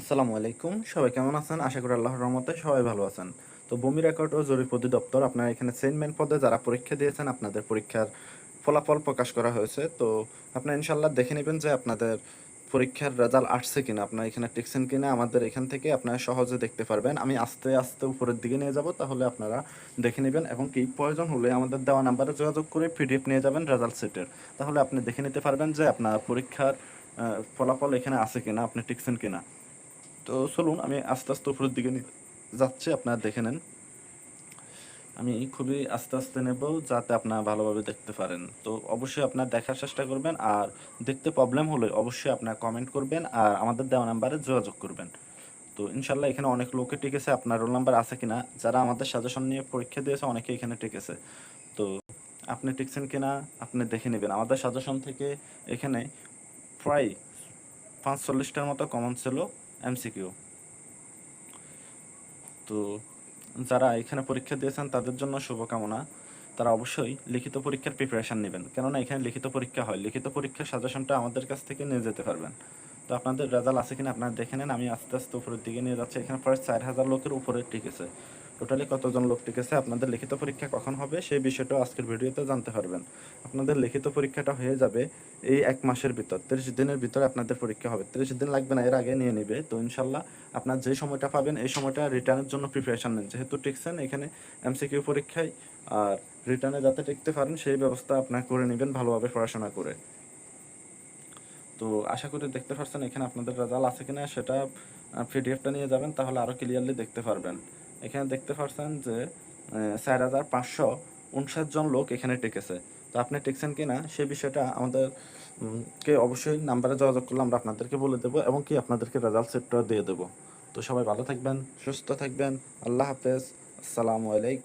আসসালামু আলাইকুম। সবাই কেমন আছেন? আশা করি আল্লাহর রহমতে সবাই ভালো আছেন। তো ভূমি রেকর্ড ও জরিপ অধিদপ্তর আপনারা এখানে সেনম্যান পদে যারা পরীক্ষা দিয়েছেন, আপনাদের পরীক্ষার ফলাফল প্রকাশ করা হয়েছে। তো আপনারা ইনশাল্লাহ দেখে নেবেন যে আপনাদের পরীক্ষার রেজাল্ট আসছে কিনা। আপনারা এখানে টিকছেন কিনা, আমাদের এখান থেকে আপনারা সহজে দেখতে পারবেন। আমি আস্তে আস্তে উপরের দিকে নিয়ে যাব, তাহলে আপনারা দেখে নেবেন এবং কি প্রয়োজন হলে আমাদের দেওয়া নাম্বারে যোগাযোগ করে পিডিএফ নিয়ে যাবেন রেজাল্ট সেটের তাহলে আপনি দেখে নিতে পারবেন যে আপনার পরীক্ষার ফলাফল এখানে আছে কিনা, আপনি টিকছেন কিনা। তো চলুন, আমি আস্তে আস্তে উপরের দিকে যাচ্ছি, আপনারা দেখে নেন। আমি খুবই আস্তে আস্তে নেব যাতে আপনারা ভালোভাবে দেখতে পারেন। তো অবশ্যই আপনার দেখার চেষ্টা করবেন আর দেখতে প্রবলেম হলে অবশ্যই আপনার কমেন্ট করবেন আর আমাদের দেওয়া নাম্বারে যোগাযোগ করবেন। তো ইনশাল্লাহ এখানে অনেক লোকে টিকেছে, আপনার রোল নাম্বার আছে কিনা, যারা আমাদের সাজেশন নিয়ে পরীক্ষা দিয়েছে, অনেকে এখানে টিকেছে। তো আপনি টিকছেন কিনা, আপনি দেখে নেবেন। আমাদের সাজেশন থেকে এখানে প্রায় পাঁচ চল্লিশটার মতো কমন ছিল। এমসিকিউ। তো যারা এখানে পরীক্ষা দিয়েছেন, তাদের জন্য শুভকামনা। তারা অবশ্যই লিখিত পরীক্ষার প্রিপারেশান নেবেন। কেননা এখানে লিখিত পরীক্ষা হয়। লিখিত পরীক্ষার সাজেশনটা আমাদের কাছ থেকে নিয়ে যেতে পারবেন। তো আপনাদের রেজাল্ট আছে কিনা আপনারা দেখে নেন। আমি আস্তে আস্তে উপরের দিকে নিয়ে যাচ্ছি। এখানে প্রায় চার হাজার লোকের উপরে টিকেছে টোটালি কতজন লোক টিকেছে, আপনাদের লিখিত পরীক্ষা কখন হবে, সেই বিষয়টাও আজকের ভিডিওতে জানতে পারবেন। আপনাদের লিখিত পরীক্ষাটা হয়ে যাবে এই এক মাসের ভিতর, তিরিশ দিনের ভিতরে আপনাদের পরীক্ষা হবে। তিরিশ দিন লাগবে না, এর আগে নিয়ে নেবে। তো ইনশাল্লাহ আপনার যে সময়টা পাবেন, এই সময়টা রিটার্নের জন্য প্রিপারেশন নেন। যেহেতু টিকছেন, এখানে এমসিকিউ পরীক্ষায় আর রিটার্নে যাতে টিকতে পারেন, সেই ব্যবস্থা আপনার করে নেবেন ভালোভাবে পড়াশোনা করে। তো আশা করি দেখতে পাচ্ছেন এখানে আপনাদের রেজাল্ট আছে কিনা, সেটা পিডিএফটা নিয়ে যাবেন, তাহলে আরও ক্লিয়ারলি দেখতে পারবেন। এখানে দেখতে পাচ্ছেন যে চার হাজার পাঁচশো উনষাট জন লোক এখানে টেকেছে। তো আপনি টেকছেন কি না সে বিষয়টা আমাদের কে অবশ্যই নাম্বারে যোগাযোগ করলে আমরা আপনাদেরকে বলে দেবো এবং কি আপনাদেরকে রেজাল্ট সেটটাও দিয়ে দেবো। তো সবাই ভালো থাকবেন, সুস্থ থাকবেন, আল্লাহ হাফেজ, আসসালামু আলাইকুম।